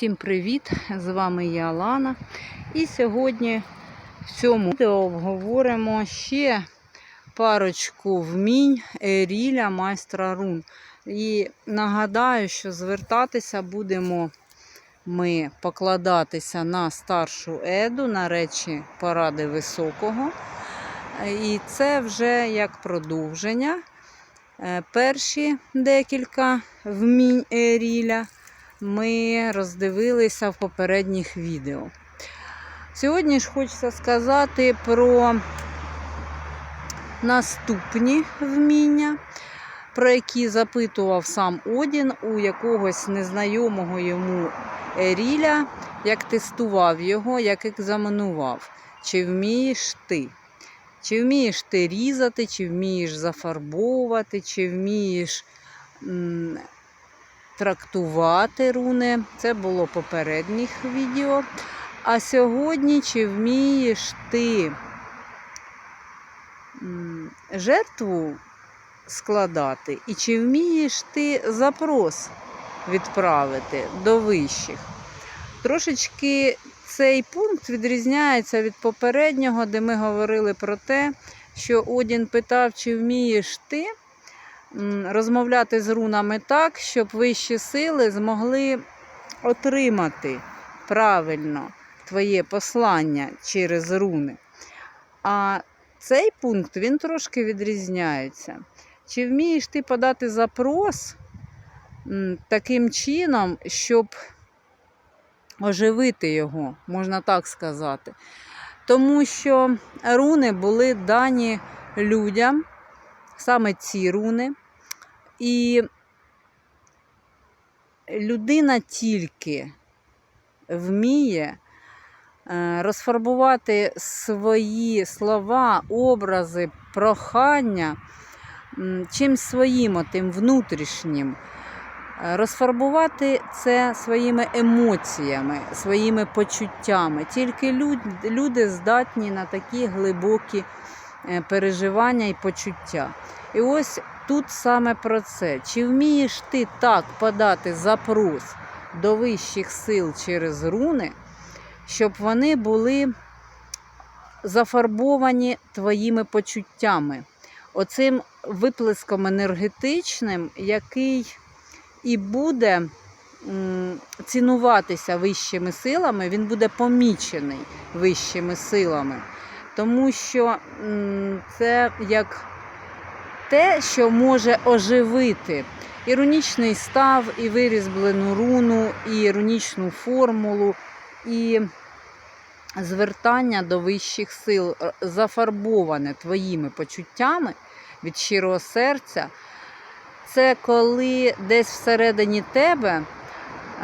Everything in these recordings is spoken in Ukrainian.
Всім привіт! З вами я Лана. І сьогодні в цьому відео обговоримо ще парочку вмінь Еріля майстра рун. І нагадаю, що звертатися будемо ми покладатися на старшу еду, на речі поради високого. І це вже як продовження. Е, Перші декілька вмінь Еріля ми роздивилися в попередніх відео. Сьогодні ж хочеться сказати про наступні вміння, про які запитував сам Одін у якогось незнайомого йому Еріля, як тестував його, як екзаменував. Чи вмієш ти? Чи вмієш ти різати, чи вмієш зафарбовувати, чи вмієш трактувати руни. Це було попередніх відео. А сьогодні чи вмієш ти жертву складати, і чи вмієш ти запрос відправити до вищих? Трошечки цей пункт відрізняється від попереднього, де ми говорили про те, що Одін питав, чи вмієш ти розмовляти з рунами так, щоб вищі сили змогли отримати правильно твоє послання через руни. А цей пункт він трошки відрізняється. Чи вмієш ти подати запрос таким чином, щоб оживити його, можна так сказати. Тому що руни були дані людям, саме ці руни. І людина тільки вміє е, розфарбувати свої слова, образи, прохання чимсь своїм, отим внутрішнім. Е, Розфарбувати це своїми емоціями, своїми почуттями. Тільки люди здатні на такі глибокі е, переживання і почуття. І ось тут саме про це. Чи вмієш ти так подати запрос до вищих сил через руни, щоб вони були зафарбовані твоїми почуттями, оцим виплеском енергетичним, який і буде цінуватися вищими силами, він буде помічений вищими силами. Тому що це як те, що може оживити і рунічний став, і вирізблену руну, і рунічну формулу, і звертання до вищих сил, е, зафарбоване твоїми почуттями від щирого серця. Це коли десь всередині тебе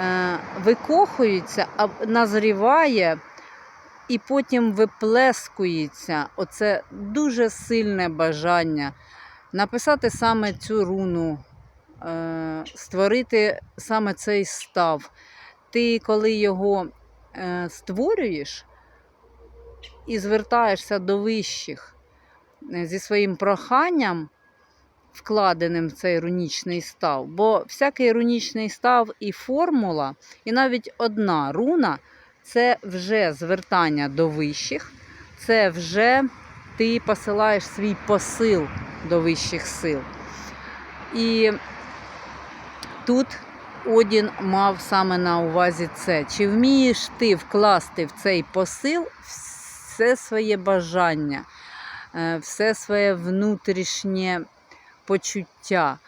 е, викохується, назріває і потім виплескується оце дуже сильне бажання написати саме цю руну, е, створити саме цей став. Ти, коли його е, створюєш і звертаєшся до вищих е, зі своїм проханням, вкладеним в цей рунічний став, бо всякий рунічний став і формула, і навіть одна руна це вже звертання до вищих, це вже ти посилаєш свій посил до вищих сил. І тут Одін мав саме на увазі це. Чи вмієш ти вкласти в цей посил все своє бажання, е, все своє внутрішнє почуття?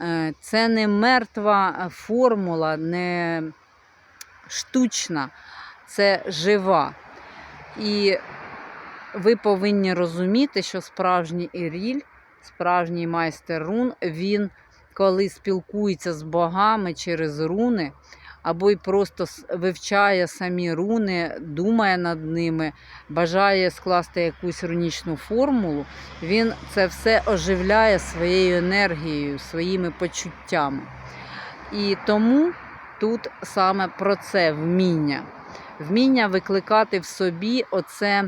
Е, Це не мертва формула, не штучна, це жива. І ви повинні розуміти, що справжній Іріль, справжній майстер рун, він, коли спілкується з богами через руни, або й просто вивчає самі руни, думає над ними, бажає скласти якусь рунічну формулу, він це все оживляє своєю енергією, своїми почуттями. І тому тут саме про це вміння. Вміння викликати в собі оце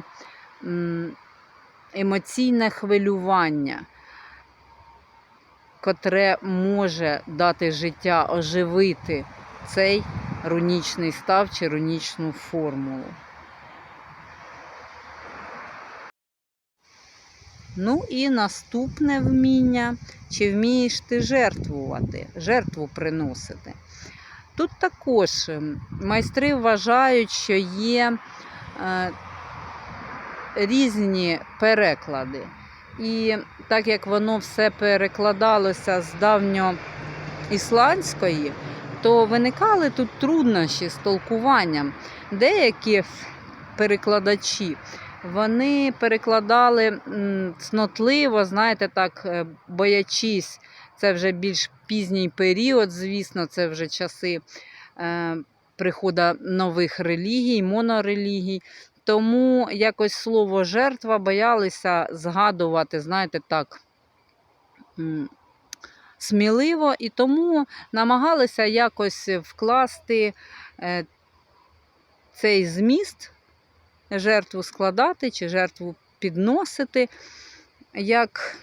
емоційне хвилювання, котре може дати життя, оживити цей рунічний став чи рунічну формулу. Ну і наступне вміння, чи вмієш ти жертвувати, жертву приносити. Тут також ем, майстри вважають, що є е, різні переклади. І так як воно все перекладалося з давньоісландської, то виникали тут труднощі з толкуванням. Деякі перекладачі вони перекладали цнотливо, знаєте, так, е, боячись. Це вже більш пізній період, звісно, це вже часи е, приходу нових релігій, монорелігій. Тому якось слово жертва боялися згадувати, знаєте, так сміливо, і тому намагалися якось вкласти е, цей зміст, жертву складати чи жертву підносити, як,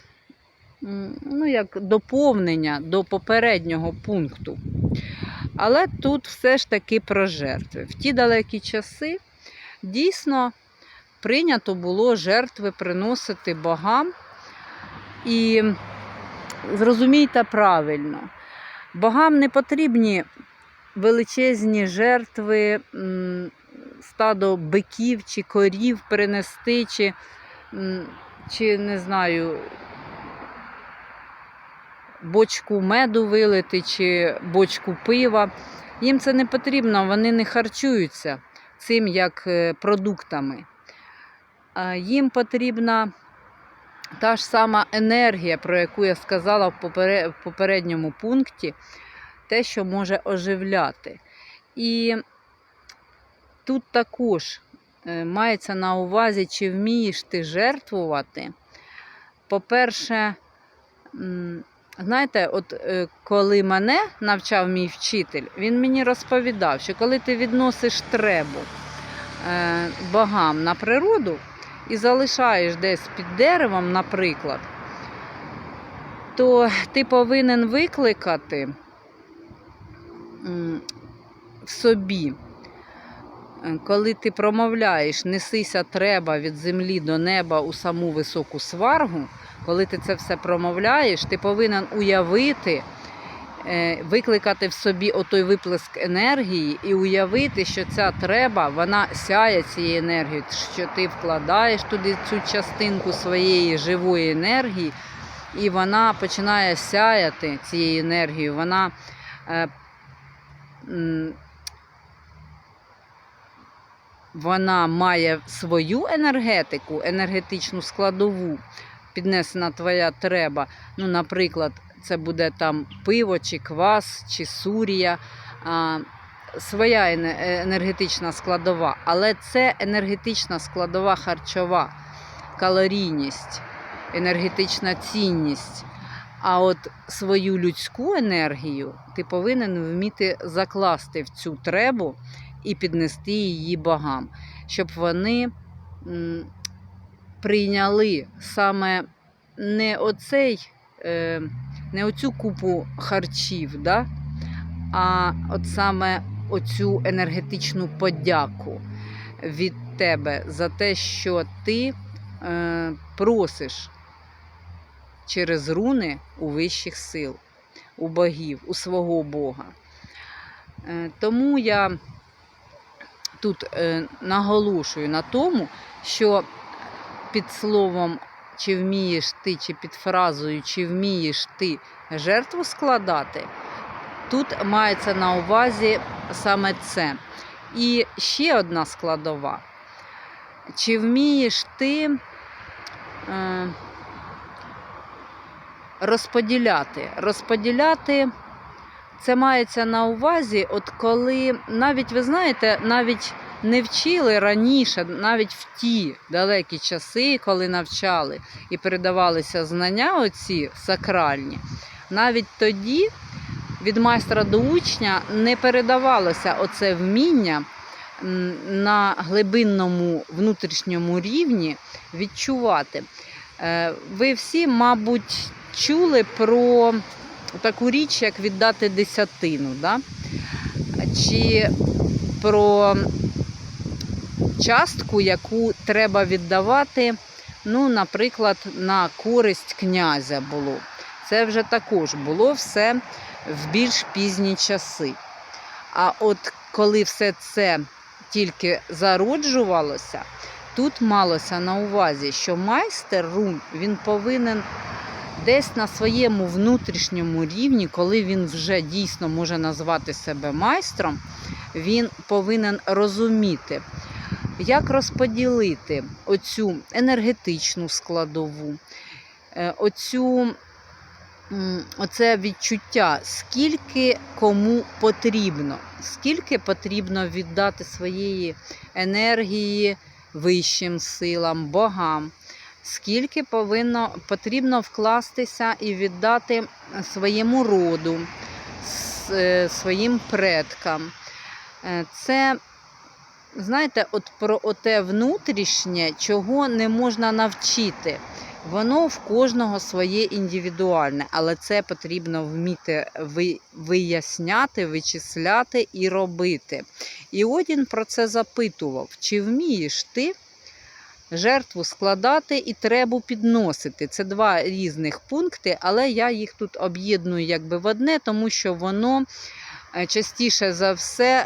ну, як доповнення до попереднього пункту. Але тут все ж таки про жертви. В ті далекі часи дійсно прийнято було жертви приносити богам. І зрозумійте правильно, богам не потрібні величезні жертви, стадо биків чи корів принести, чи, чи не знаю, бочку меду вилити, чи бочку пива. Їм це не потрібно, вони не харчуються цим як е, продуктами. Їм потрібна та ж сама енергія, про яку я сказала в попередньому пункті, те, що може оживляти. І тут також е, мається на увазі, чи вмієш ти жертвувати. По-перше, знаєте, от е, коли мене навчав мій вчитель, він мені розповідав, що коли ти відносиш требу е, богам на природу і залишаєш десь під деревом, наприклад, то ти повинен викликати в собі, коли ти промовляєш, несися треба від землі до неба у саму високу сваргу, коли ти це все промовляєш, ти повинен уявити, е, викликати в собі отой виплеск енергії і уявити, що ця треба, вона сяє цією енергією, що ти вкладаєш туди цю частинку своєї живої енергії, і вона починає сяяти цією енергією. Вона е, вона має свою енергетику, енергетичну складову, піднесена твоя треба. Ну, наприклад, це буде там пиво, чи квас, чи сурія. А, своя е, енергетична складова, але це енергетична складова харчова, калорійність, енергетична цінність. А от свою людську енергію ти повинен вміти закласти в цю требу і піднести її богам, щоб вони прийняли саме не оцей, е, не оцю купу харчів, да? а от саме оцю енергетичну подяку від тебе за те, що ти е, просиш через руни у вищих сил, у богів, у свого Бога. Е, Тому я тут е, наголошую на тому, що під словом чи вмієш ти, чи під фразою, чи вмієш ти жертву складати, тут мається на увазі саме це. І ще одна складова. Чи вмієш ти е, розподіляти? Розподіляти це мається на увазі, от коли навіть ви знаєте, навіть не вчили раніше, навіть в ті далекі часи, коли навчали і передавалися знання, оці сакральні, навіть тоді від майстра до учня не передавалося оце вміння на глибинному внутрішньому рівні відчувати. Е, Ви всі, мабуть, чули про таку річ, як віддати десятину. Да? чи про частку, яку треба віддавати, ну, наприклад, на користь князя було. Це вже також було все в більш пізні часи. А от коли все це тільки зароджувалося, тут малося на увазі, що майстер рун він повинен десь на своєму внутрішньому рівні, коли він вже дійсно може назвати себе майстром, він повинен розуміти, як розподілити оцю енергетичну складову, е, оцю, оце відчуття, скільки кому потрібно, скільки потрібно віддати своєї енергії вищим силам, богам, скільки повинно, потрібно вкластися і віддати своєму роду, е, своїм предкам. Е, Це, знаєте, от про оте внутрішнє, чого не можна навчити. Воно в кожного своє індивідуальне, але це потрібно вміти виясняти, вичисляти і робити. І Одін про це запитував: чи вмієш ти жертву складати і требу підносити? Це два різних пункти, але я їх тут об'єдную якби в одне, тому що воно е, частіше за все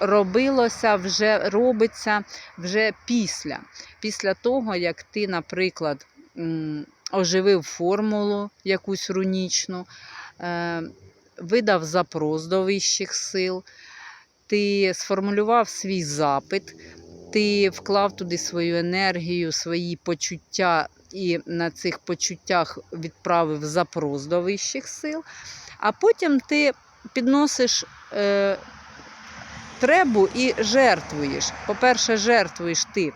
робилося, вже робиться вже після. Після того, як ти, наприклад, оживив формулу якусь рунічну, е, видав запрос до вищих сил, ти сформулював свій запит, ти вклав туди свою енергію, свої почуття і на цих почуттях відправив запрос до вищих сил, а потім ти підносиш е, требу і жертвуєш. По-перше, жертвуєш ти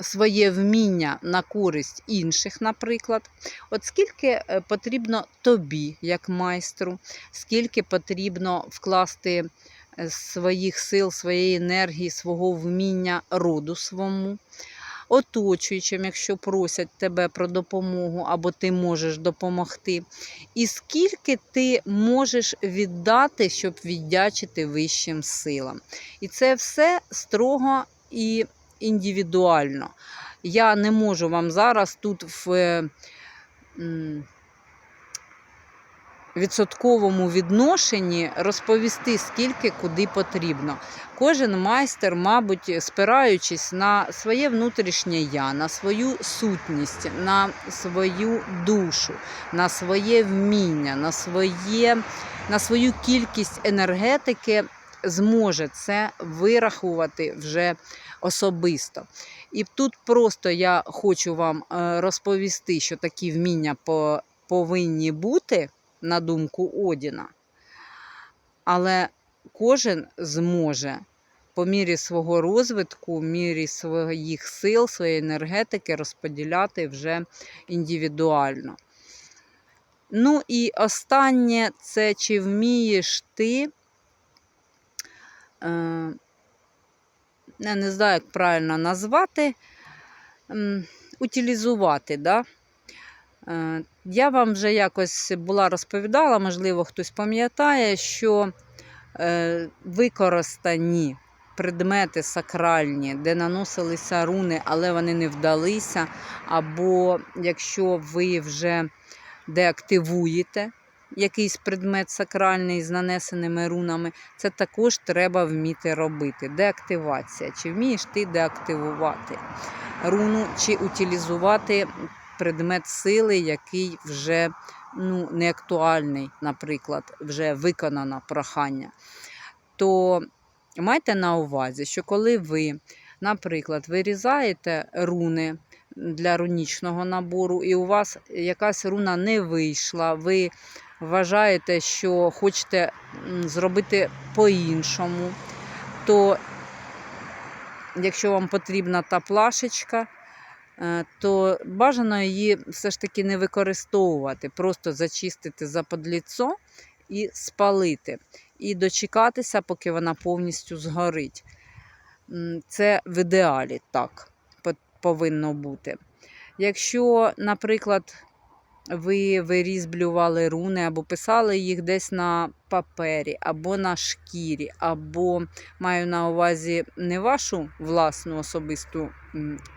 своє вміння на користь інших, наприклад. От скільки е, потрібно тобі, як майстру, скільки потрібно вкласти своїх сил, своєї енергії, свого вміння роду свому. Оточуючим, якщо просять тебе про допомогу, або ти можеш допомогти, і скільки ти можеш віддати, щоб віддячити вищим силам. І це все строго і індивідуально. Я не можу вам зараз тут в відсотковому відношенні розповісти, скільки куди потрібно. Кожен майстер, мабуть, спираючись на своє внутрішнє я, на свою сутність, на свою душу, на своє вміння, на, своє, на свою кількість енергетики, зможе це вирахувати вже особисто. І тут просто я хочу вам е, розповісти, що такі вміння повинні бути, на думку Одіна. Але кожен зможе по мірі свого розвитку, в мірі своїх сил, своєї енергетики розподіляти вже індивідуально. Ну і останнє це чи вмієш ти. Е, я не знаю, як правильно назвати, утилізувати. Да? Е, Я вам вже якось була розповідала, можливо, хтось пам'ятає, що е, використані предмети сакральні, де наносилися руни, але вони не вдалися. Або якщо ви вже деактивуєте якийсь предмет сакральний з нанесеними рунами, це також треба вміти робити. Деактивація. Чи вмієш ти деактивувати руну, чи утилізувати предмет сили, який вже ну, не актуальний, наприклад, вже виконано прохання. То майте на увазі, що коли ви, наприклад, вирізаєте руни для рунічного набору, і у вас якась руна не вийшла, ви вважаєте, що хочете зробити по-іншому, то якщо вам потрібна та плашечка, то бажано її все ж таки не використовувати, просто зачистити западліцо і спалити, і дочекатися, поки вона повністю згорить. Це в ідеалі так повинно бути. Якщо, наприклад, ви вирізблювали руни або писали їх десь на папері, або на шкірі, або маю на увазі не вашу власну особисту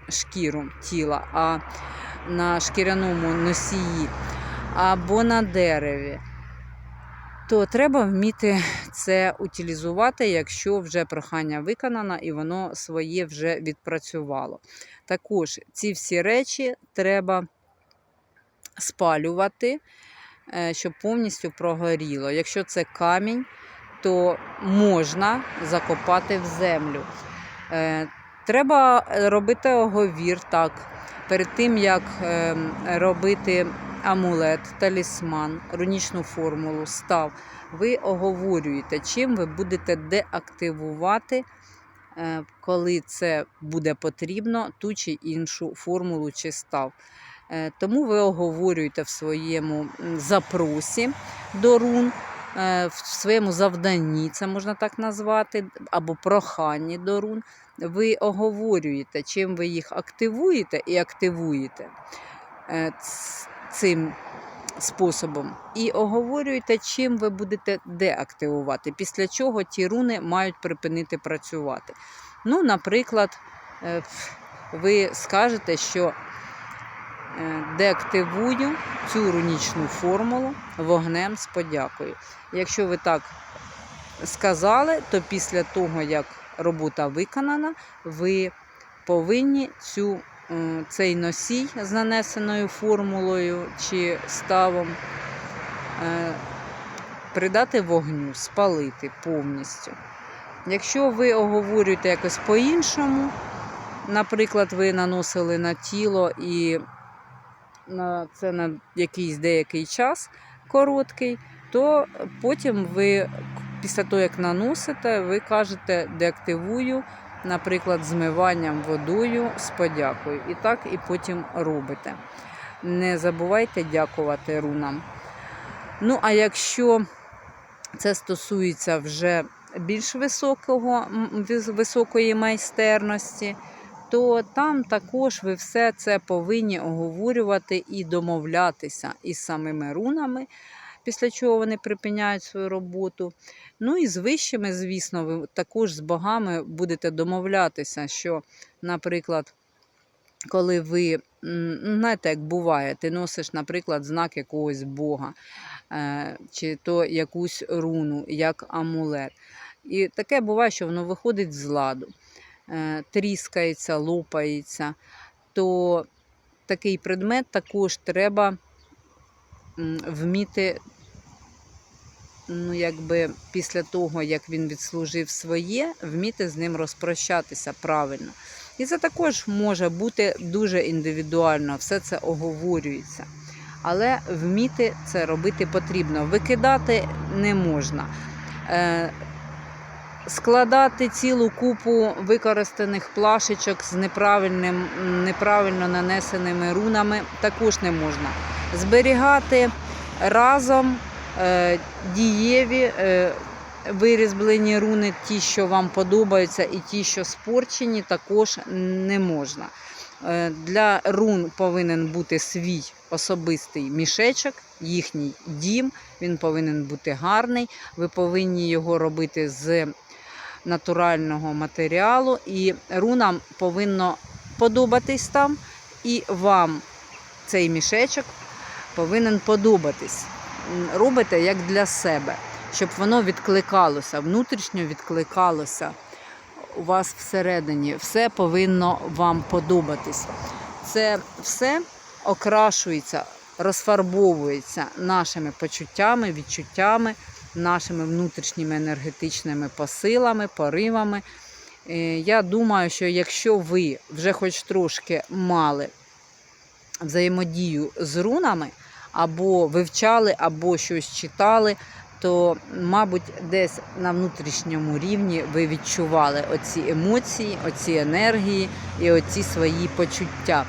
шкіру тіла, а на шкіряному носії, або на дереві. То треба вміти це утилізувати, якщо вже прохання виконано і воно своє вже відпрацювало. Також ці всі речі треба спалювати, е, щоб повністю прогоріло. Якщо це камінь, то можна закопати в землю. Е, Треба робити оговір так. Перед тим, як е, робити амулет, талісман, рунічну формулу, став, ви оговорюєте, чим ви будете деактивувати, коли це буде потрібно, ту чи іншу формулу чи став. Е, Тому ви оговорюєте в своєму запросі до рун, е, в своєму завданні, це можна так назвати, або проханні до рун. Ви оговорюєте, чим ви їх активуєте і активуєте е, цим способом. І оговорюєте, чим ви будете деактивувати, після чого ті руни мають припинити працювати. Ну, наприклад, ви скажете, що деактивую цю рунічну формулу вогнем з подякою. Якщо ви так сказали, то після того, як робота виконана, ви повинні цю, е, цей носій з нанесеною формулою чи ставом е, придати вогню, спалити повністю. Якщо ви оговорюєте якось по-іншому, наприклад, ви наносили на тіло і на це на якийсь деякий час короткий, то потім ви після того, як наносите, ви кажете деактивую, наприклад, змиванням водою з подякою. І так і потім робите. Не забувайте дякувати рунам. Ну, а якщо це стосується вже більш високого, високої майстерності, то там також ви все це повинні оговорювати і домовлятися із самими рунами, після чого вони припиняють свою роботу. Ну і з вищими, звісно, ви також з богами будете домовлятися, що, наприклад, коли ви, ну, знаєте, як буває, ти носиш, наприклад, знак якогось Бога, е, чи то якусь руну, як амулет. І таке буває, що воно виходить з ладу, тріскається, лопається, то такий предмет також треба вміти, ну, якби після того, як він відслужив своє, вміти з ним розпрощатися правильно. І це також може бути дуже індивідуально, все це оговорюється. Але вміти це робити потрібно. Викидати не можна. Складати цілу купу використаних плашечок з неправильним, неправильно нанесеними рунами також не можна. Зберігати разом е, дієві е, вирізблені руни, ті, що вам подобаються, і ті, що спорчені, також не можна. Е, Для рун повинен бути свій особистий мішечок, їхній дім. Він повинен бути гарний. Ви повинні його робити з натурального матеріалу, і рунам повинно подобатись там, і вам цей мішечок повинен подобатись. Робите як для себе, щоб воно відкликалося, внутрішньо відкликалося у вас всередині. Все повинно вам подобатись. Це все окрашується, розфарбовується нашими почуттями, відчуттями, нашими внутрішніми енергетичними посилами, поривами. Е, Я думаю, що якщо ви вже хоч трошки мали взаємодію з рунами, або вивчали, або щось читали, то, мабуть, десь на внутрішньому рівні ви відчували оці емоції, оці енергії і оці свої почуття.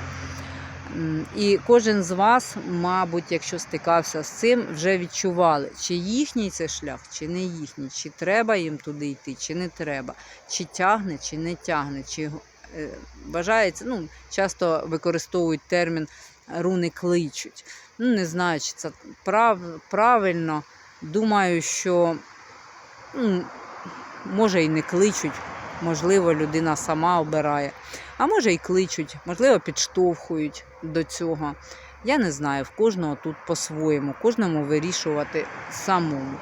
І кожен з вас, мабуть, якщо стикався з цим, вже відчували, чи їхній це шлях, чи не їхній, чи треба їм туди йти, чи не треба, чи тягне, чи не тягне, чи е, бажається. Ну, часто використовують термін руни кличуть. Ну, не знаю, чи це прав, правильно. Думаю, що ну, може і не кличуть, можливо, людина сама обирає. А може і кличуть, можливо, підштовхують до цього. Я не знаю, в кожного тут по-своєму, кожному вирішувати самому.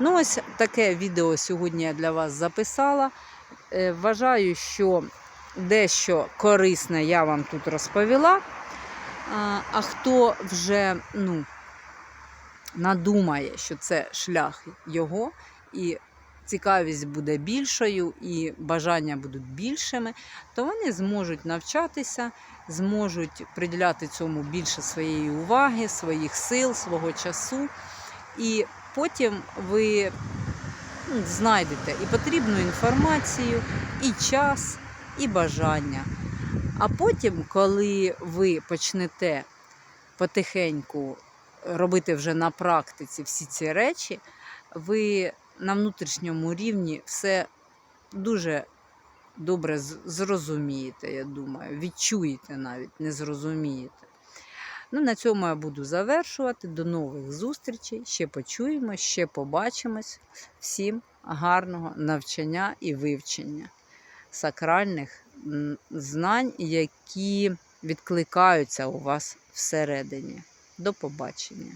Ну, ось таке відео сьогодні я для вас записала. Е, Вважаю, що дещо корисне я вам тут розповіла. А, а хто вже ну, надумає, що це шлях його, і цікавість буде більшою, і бажання будуть більшими, то вони зможуть навчатися, зможуть приділяти цьому більше своєї уваги, своїх сил, свого часу. І потім ви ну, знайдете і потрібну інформацію, і час, і бажання. А потім, коли ви почнете потихеньку робити вже на практиці всі ці речі, ви на внутрішньому рівні все дуже добре зрозумієте, я думаю, відчуєте навіть, не зрозумієте. Ну, на цьому я буду завершувати. До нових зустрічей. Ще почуємо, ще побачимось. Всім гарного навчання і вивчення сакральних знань, які відкликаються у вас всередині. До побачення!